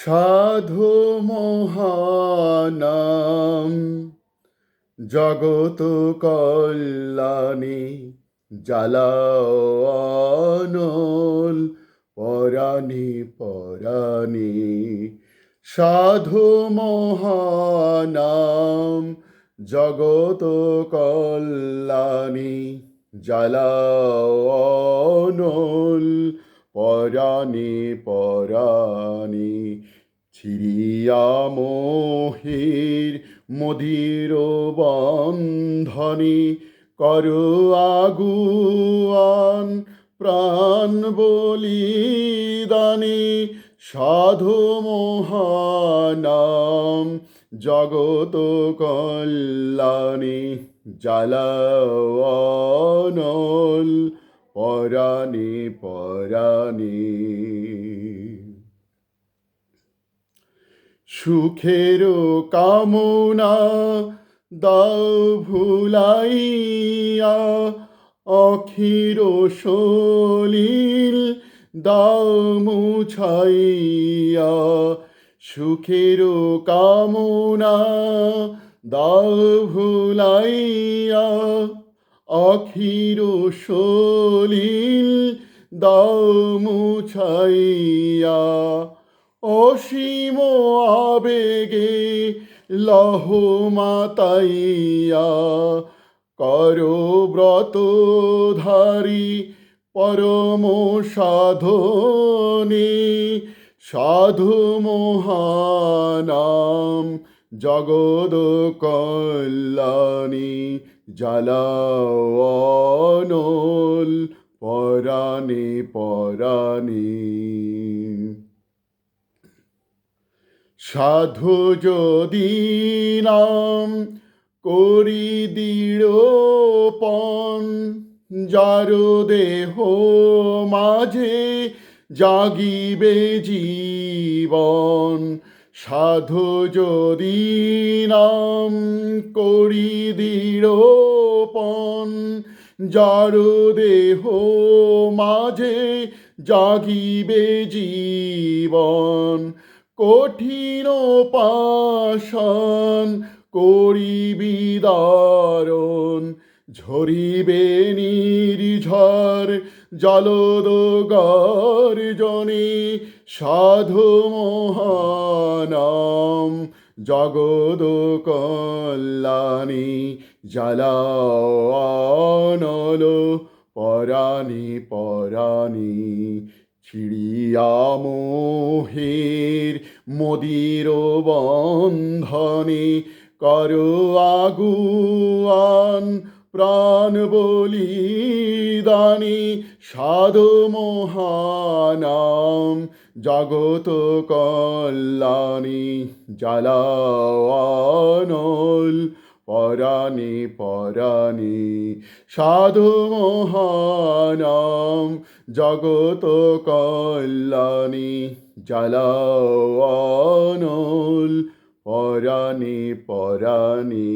সাধু মহানাম জগত কল্যাণী জ্বালাওয়ানল পরাণী পরাণী। সাধু মহানাম জগত কল্যাণী জ্বালাওয়ানল পরাণী পরাণী। ছিড়িয়া মোহির মধির বন্ধনী করু আগুয়ান প্রাণ বলিদানী সাধু মহানাম জগত কল্যাণী জ্বালাওয়ানল সুখের কামনা দাও ভুলাইয়া অখির সলিল দাও মুছাইয়া। সুখের কামনা দাও ভুলাইয়া অখির সলিল দাও মুছাইয়া। অসীম আবেগে লহ মাতাইয়া, করো ব্রতধারী পরম সাধনে, সাধু মহানাম জগদ কল্যাণী জ্বালাওয়ানল পরাণী পরাণী। সাধু যদি নাম করি দৃঢ়পন যার দেহ মাঝে জাগিবে জীবন, সাধু যদি নাম করি দৃঢ়পন যার দেহ মাঝে জাগিবে জীবন কঠিন পাশান করিবি দারণ ঝরিবে নির্ঝর জলদ গর্জনে সাধু মহানাম। জগদ কল্যাণী জ্বালাওয়ানল পরাণী পরাণী ছিড়িয়া মোহের মদির বন্ধনে করো আগুয়ান প্রাণ বলিদানী সাধু মহানাম জগত কল্যাণী জ্বালাওয়ানল। পরাণী পরাণী সাধু মহানাম জগত কল্যাণী জ্বালাওয়ানল পরাণী পরাণী